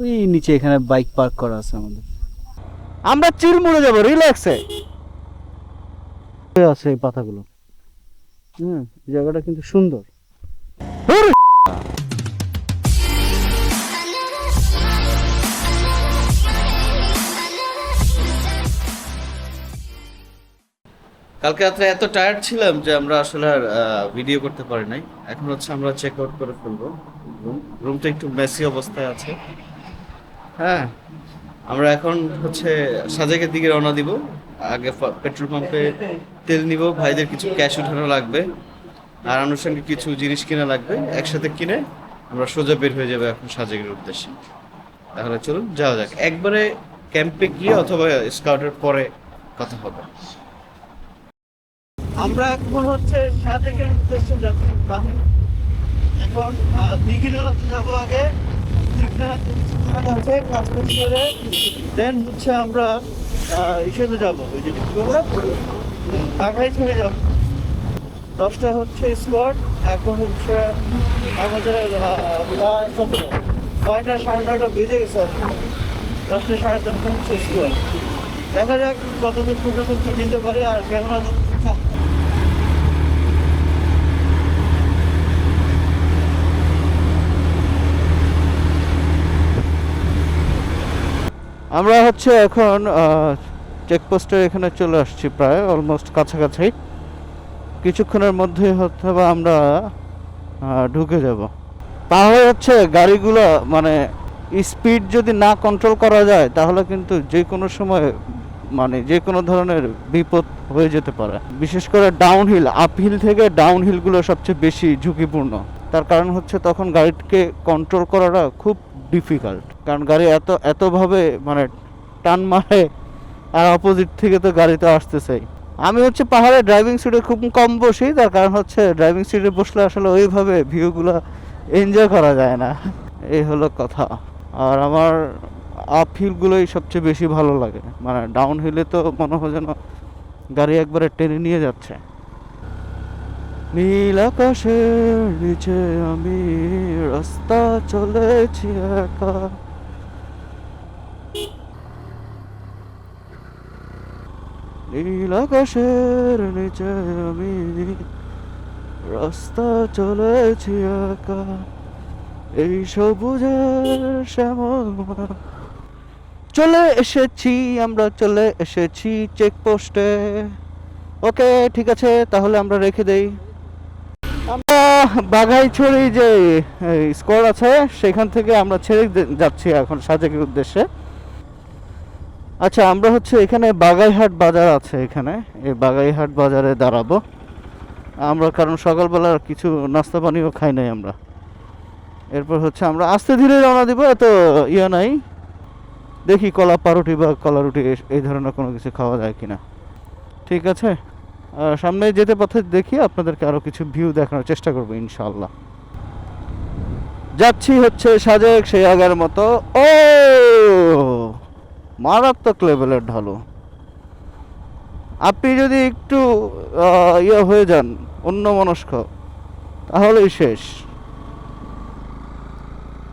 ওই নিচে এখানে বাইক পার্ক করা আছে আমাদের। আমরা চিলমুড়ে যাব রিল্যাক্সে আছে এই পাতাগুলো। হ্যাঁ জায়গাটা কিন্তু সুন্দর। কালকে রাত্রে এত টায়ার্ড ছিলাম যে আমরা আসলে আর ভিডিও করতে পারি নাই। এখন হচ্ছে আমরা চেক আউট করে ফেলব। রুম রুমটা একটু মেসি অবস্থায় আছে। হ্যাঁ আমরা এখন হচ্ছে সাজেকের দিকে রওনা দিব। আগে পেট্রোল পাম্পে তেল নিব, ভাইদের কিছু ক্যাশ উঠানো লাগবে, আর আনুষঙ্গিক কিছু জিনিস কিনা লাগবে, একসাথে কিনে আমরা সোজা বের হয়ে যাবে এখন সাজেকের উদ্দেশ্যে। তাহলে চলুন, যাওয়া যাক। একবারে ক্যাম্পে গিয়ে অথবা স্কাউটের পরে কথা হবে। আমরা এখন হচ্ছে সাদেকের উদ্দেশ্যে যাচ্ছি। এখন যাব আগে। আছে দেন হচ্ছে আমরা ইসেতে যাব, ওই যে ছেড়ে যাব। দশটা হচ্ছে স্পট এখন হচ্ছে আমাদের নয়টা সাড়ে নয়টা বেজে গেছে দশটা সাড়ে দশটা হচ্ছে স্পট দেখা যাক কতদূর পর্যন্ত নিতে পারি আর ক্যামেরা আমরা হচ্ছে এখন চেকপোস্টের এখানে চলে আসছি প্রায় অলমোস্ট কাছাকাছি। কিছুক্ষণের মধ্যে হয়তো আমরা ঢুকে যাব। তাহলে হচ্ছে গাড়িগুলো মানে স্পিড যদি না কন্ট্রোল করা যায়, তাহলে কিন্তু যে কোনো সময় মানে যে কোনো ধরনের বিপদ হয়ে যেতে পারে। বিশেষ করে ডাউনহিল আপহিল থেকে ডাউনহিলগুলো সবচেয়ে বেশি ঝুঁকিপূর্ণ। তার কারণ হচ্ছে তখন গাড়িকে কন্ট্রোল করাটা খুব ডিফিকাল্ট কারণ গাড়ি এত, এতভাবে মানে টান মারে আর অপোজিট থেকে তো গাড়ি তো আসতেছেই। আমি হচ্ছে পাহাড়ে ড্রাইভিং সিটে খুব কম বসি, তার কারণ হচ্ছে ড্রাইভিং সিটে বসলে আসলে ওইভাবে ভিউগুলো এনজয় করা যায় না। এই হলো কথা। আর আমার আপ হিলগুলোই সবচেয়ে বেশি ভালো লাগে। মানে ডাউন হিলে তো মনে হয় যেন গাড়ি একবারে টেনে নিয়ে যাচ্ছে। নীল আকাশের নিচে আমি রাস্তা চলেছি একা। নীল আকাশের নিচে আমি রাস্তা চলেছি একা। এই সবুজের শ্যামল চলে এসেছি, আমরা চলে এসেছি চেকপোস্টে ওকে, ঠিক আছে, তাহলে আমরা রেখে দেই। আমরা বাঘাইছড়ি যে স্কোর আছে, সেখান থেকে আমরা ছেড়ে যাচ্ছি এখন সাজেকের উদ্দেশ্যে। আচ্ছা আমরা হচ্ছে এখানে বাগাইহাট বাজার আছে এখানে। এই বাগাইহাট বাজারে দাঁড়াবো। আমরা কারণ সকালবেলা কিছু নাস্তা পানিও খাই নাই আমরা। এরপর হচ্ছে আমরা আস্তে ধীরে রওনা দিব, এত ইয়ে নাই। দেখি কলা পারুটি বা কলা রুটি এই ধরনের কোনো কিছু খাওয়া যায় কিনা। ঠিক আছে? সামনে যেতে পথে দেখি আপনাদেরকে আরও কিছু ভিউ দেখানোর চেষ্টা করব ইনশাল্লাহ যাচ্ছি হচ্ছে সাজেক সেই আগের মতো। ও! মারাত্মক লেভেলের ঢালু। আপনি যদি একটু ইয়ে হয়ে যান অন্য মনস্ক তাহলেই শেষ।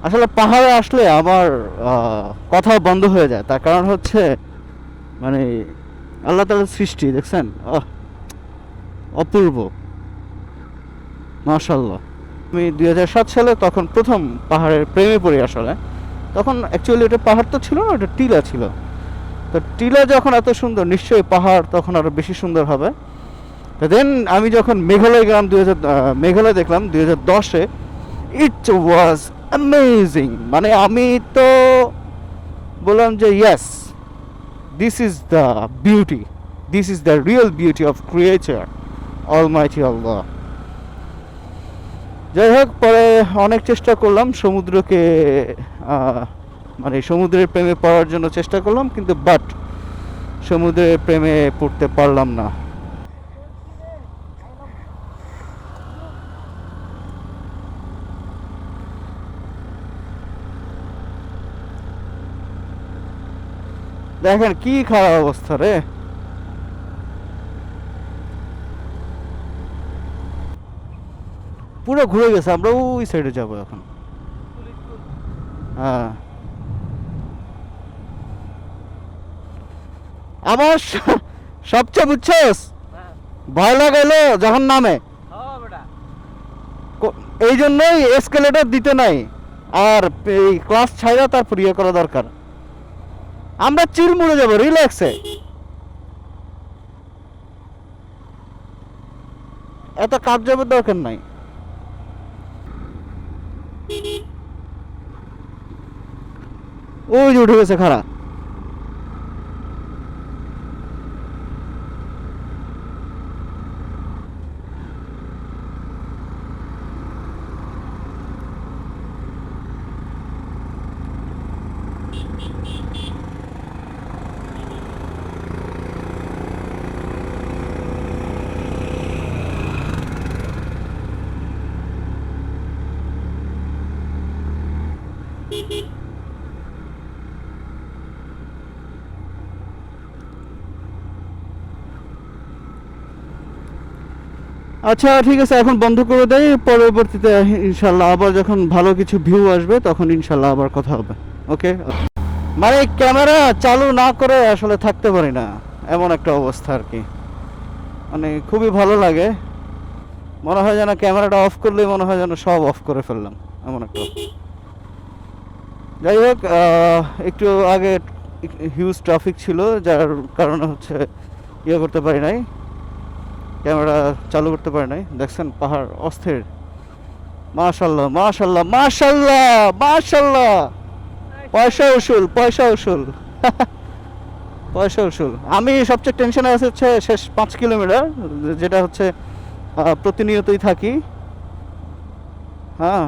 আসলে পাহাড়ে আসলে আমার কথা বন্ধ হয়ে যায়। তার কারণ হচ্ছে মানে আল্লাহ তালার সৃষ্টি, দেখছেন? অপূর্ব। মাশাল্লাহ আমি দুই হাজার সাত সালে তখন প্রথম পাহাড়ের প্রেমে পড়ি আসলে। তখন অ্যাকচুয়ালি ওটা পাহাড় তো ছিল না, ওটা টিলা ছিল। তো টিলা যখন এত সুন্দর, নিশ্চয়ই পাহাড় তখন আরও বেশি সুন্দর হবে। দেন আমি যখন মেঘালয় গেলাম দুই হাজার মেঘালয় দেখলাম দুই হাজার দশে ইট ওয়াজ অ্যামেজিং মানে আমি তো বললাম যে yes this is the beauty this is the real beauty of creature almighty Allah যাই হোক, পরে অনেক চেষ্টা করলাম সমুদ্রকে মানে সমুদ্রের প্রেমে পড়ার জন্য চেষ্টা করলাম, কিন্তু বাট সমুদ্রের প্রেমে পড়তে পারলাম না। দেখেন কি খারাপ অবস্থা রে। পুরো ঘুরে গেছে, আমরা ওই সাইডে যাব এখন। হ্যাঁ। আমার সবচেয়ে বুঝছস? হ্যাঁ। ভয় লাগাইলো যখন নামে। হ্যাঁ, এই জন্যই এসকেলেটর দিতে নাই। আর এই ক্লাস ছাড়া তার প্রিয় ইয়ে করা দরকার। আমরা চিল মুড়ে যাব রিল্যাক্সে এত কাজ যাবার দরকার নাই। ওই যে উঠে গেছে খারাপ আচ্ছা ঠিক আছে, এখন বন্ধ করে দেয় পরবর্তীতে ইনশাল্লাহ আবার যখন ভালো কিছু ভিউ আসবে, তখন ইনশাল্লাহ আবার কথা হবে। ওকে মানে ক্যামেরা চালু না করে আসলে থাকতে পারি না, এমন একটা অবস্থা আর কি। মানে খুবই ভালো লাগে। মনে হয় যেন ক্যামেরাটা অফ করলেই মনে হয় যেন সব অফ করে ফেললাম, এমন একটা যাই হোক একটু আগে হিউজ ট্রাফিক ছিল, যার কারণে হচ্ছে ইয়ে করতে পারি নাই। ক্যামেরা চালু করতে পারি নাই। দেখছেন পাহাড় অস্থির। মাশাল্লাহ মাশাল্লাহ মাশাল্লাহ মাশাল্লাহ পয়সা উসুল পয়সা উসুল। পয়সা উসুল। আমি সবচেয়ে টেনশনে আছে হচ্ছে শেষ পাঁচ কিলোমিটার, যেটা হচ্ছে প্রতিনিয়তই থাকি। হ্যাঁ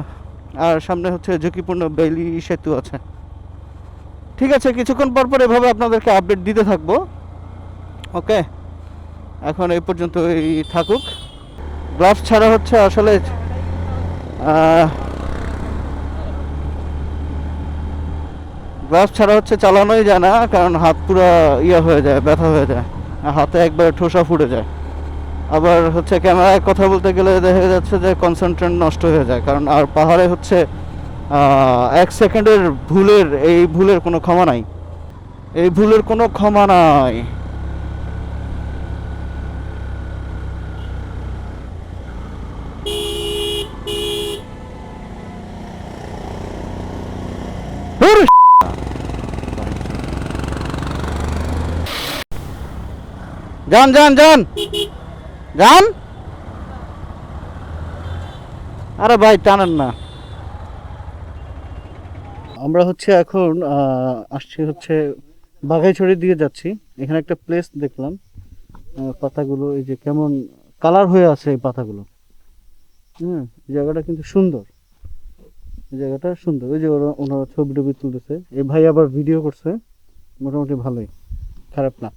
আর সামনে হচ্ছে ঝুঁকিপূর্ণ বেলি সেতু আছে। ঠিক আছে, কিছুক্ষণ পর পর এভাবে আপনাদেরকে আপডেট দিতে থাকব। ওকে এখন এই পর্যন্ত এই থাকুক। গ্লাভস ছাড়া হচ্ছে আসলে গ্লাভস ছাড়া হচ্ছে চালানোই যায় না, কারণ হাত পুরো ইয়ে হয়ে যায়, ব্যথা হয়ে যায় হাতে একবার ঠোসা ফুটে যায়। আবার হচ্ছে ক্যামেরায় কথা বলতে গেলে দেখা যাচ্ছে যে কনসেন্ট্রেট নষ্ট হয়ে যায়, কারণ আর পাহাড়ে হচ্ছে এক সেকেন্ডের ভুলের, এই ভুলের কোনো ক্ষমা নাই। এই ভুলের কোনো ক্ষমা নাই ধুর! যান যান যান যান আরে ভাই, টানেন না। আমরা হচ্ছে এখন আসছি হচ্ছে বাঘাইছড়ির দিকে যাচ্ছি। এখানে একটা প্লেস দেখলাম। পাতাগুলো, এই যে কেমন কালার হয়ে আছে এই পাতাগুলো। হুম জায়গাটা কিন্তু সুন্দর। জায়গাটা সুন্দর। ওই যে ওরা, ওনারা ছবি টবি তুলতেছে। এই ভাই আবার ভিডিও করছে। মোটামুটি ভালোই। খারাপ না।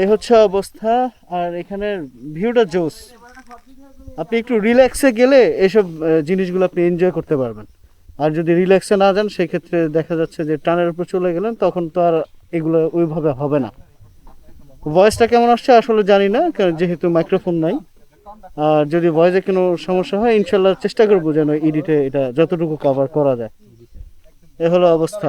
এই হচ্ছে অবস্থা, আর এখানের ভিউটা জোস। আপনি একটু রিল্যাক্সে গেলে এসব জিনিসগুলো আপনি এনজয় করতে পারবেন। আর যদি রিল্যাক্সে না যান, সেক্ষেত্রে দেখা যাচ্ছে যে টানের উপর চলে গেলেন, তখন তো আর এগুলো ওইভাবে হবে না। ভয়েসটা কেমন আসছে আসলে জানি না, কারণ যেহেতু মাইক্রোফোন নাই। আর যদি ভয়েসে কোনো সমস্যা হয় ইনশাল্লাহ চেষ্টা করব যেন এডিটে এটা যতটুকু কভার করা যায়। এ হলো অবস্থা।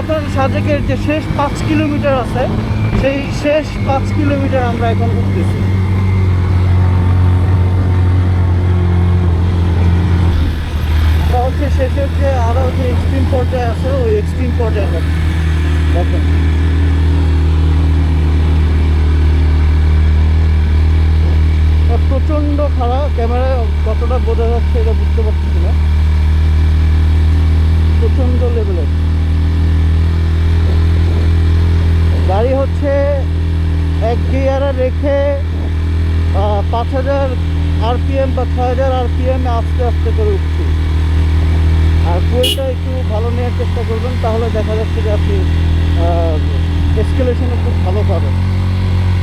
এখন সাজেকের যে শেষ পাঁচ কিলোমিটার আছে, সেই শেষ পাঁচ কিলোমিটার আমরা এখন উঠতেছি। হচ্ছে শেষের যে আরও যে এক্সট্রিম পর্যায়ে আছে, ওই এক্সট্রিম পর্যায়ে দেখেন। প্রচণ্ড খারাপ, ক্যামেরায় কতটা বোঝা যাচ্ছে এটা বুঝতে পারছি না। প্রচণ্ড লেভেলের হচ্ছে এক গিয়ারে রেখে পাঁচ হাজার আরপিএম বা ছয় হাজার আরপিএমে আস্তে আস্তে করে উঠছি। আর ফুয়েলটা একটু ভালো নেওয়ার চেষ্টা করবেন, তাহলে দেখা যাচ্ছে যে আপনি এসকেলেশনে খুব ভালো পাবেন।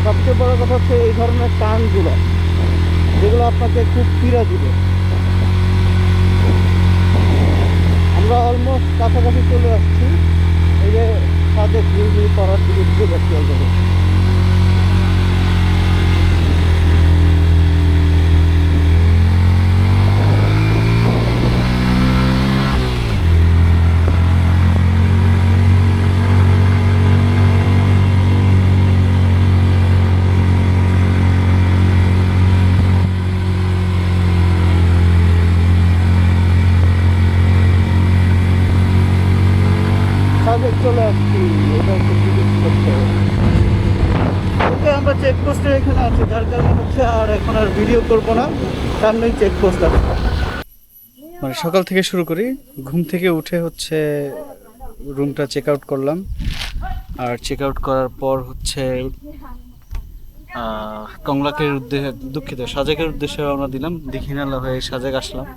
সবচেয়ে বড় কথা হচ্ছে এই ধরনের টার্নগুলো যেগুলো আপনাকে খুব পীড়া দিবে। আমরা অলমোস্ট কাছাকাছি চলে আসছি। এই যে সাজেক রিভিউ করার দিকে ঢুকে যাচ্ছি অলরেডি সাজেক চলে আমরা চেকপোস্টে এখানে আছি। যার কারণে হচ্ছে আর এখন আর ভিডিও করব না। সামনেই চেকপোস্ট আছে। মানে সকাল থেকে শুরু করি। ঘুম থেকে উঠে হচ্ছে রুমটা চেক আউট করলাম। আর চেক আউট করার পর হচ্ছে কংলাকের উদ্দেশ্যে দুঃখিত, সাজেকের উদ্দেশ্যে রওনা দিলাম। দীঘিনালা হয়ে সাজেক আসলাম।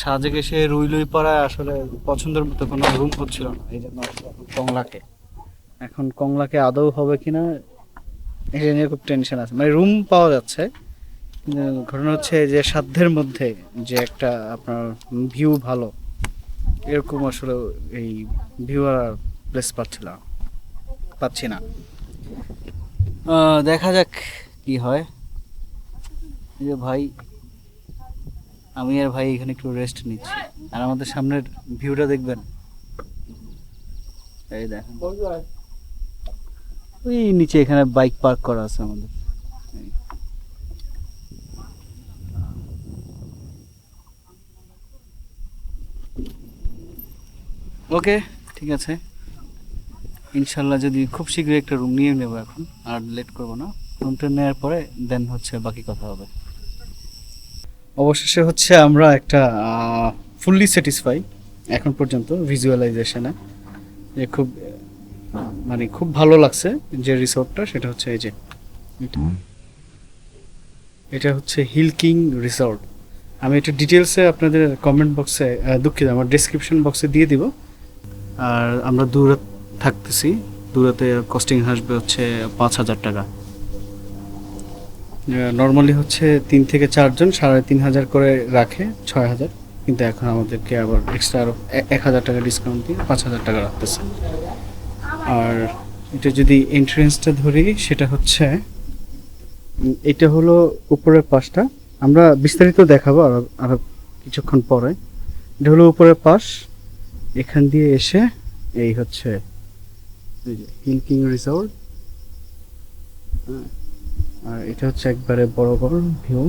সাজেক এসে রুই লুই পাড়ায় আসলে পছন্দের মতো কোনো রুম হচ্ছিল না এই জন্য কংলাকে। এখন কংলাকে আদৌ হবে কিনা এটা নিয়ে খুব টেনশন আছে। মানে রুম পাওয়া যাচ্ছে ঘটনা হচ্ছে যে সাধ্যের মধ্যে যে একটা আপনার ভিউ ভালো এরকম আসলে এই ভিউ আর প্লেস পাচ্ছিলাম পাচ্ছি না। দেখা যাক কি হয়। এই যে ভাই আমি আর ভাই এখানে একটু রেস্ট নিচ্ছি। আর আমাদের সামনের ভিউটা দেখবেন। এই দেখেন। ওই নিচে এখানে বাইক পার্ক করা আছে আমাদের। ওকে, ঠিক আছে। ইনশাল্লাহ যদি খুব শীঘ্রই একটা রুম নিয়ে নেব এখন, আর লেট করব না। রুমটা নেওয়ার পরে দেন হচ্ছে বাকি কথা হবে। অবশেষে হচ্ছে আমরা একটা ফুললি স্যাটিসফাই এখন পর্যন্ত ভিজুয়ালাইজেশনে যে খুব মানে খুব ভালো লাগছে যে রিসোর্টটা সেটা হচ্ছে এই যে এটা। হচ্ছে হিল কিং রিসোর্ট আমি এটা ডিটেলসে আপনাদের কমেন্ট বক্সে দুঃখিত আমার ডেসক্রিপশন বক্সে দিয়ে দিব। আর আমরা দূরে থাকতেছি। দূরাতে কস্টিং আসবে হচ্ছে পাঁচ হাজার টাকা। নর্মালি হচ্ছে তিন থেকে চারজন, সাড়ে তিন হাজার করে রাখে, ছয় হাজার। কিন্তু এখন আমাদেরকে আবার এক্সট্রা আরও এক হাজার টাকা ডিসকাউন্ট দিয়ে পাঁচ হাজার টাকা রাখতেছে। আর এটা যদি এন্ট্রেন্সটা ধরি, সেটা হচ্ছে এটা হলো উপরের পাশটা। আমরা বিস্তারিত দেখাবো আরও আরও কিছুক্ষণ পরে। এটা হলো উপরের পাশ। এখান দিয়ে এসে এই হচ্ছে হিল কিং রিসোর্ট আর এটা হচ্ছে একবারে বড় বড় ভিউ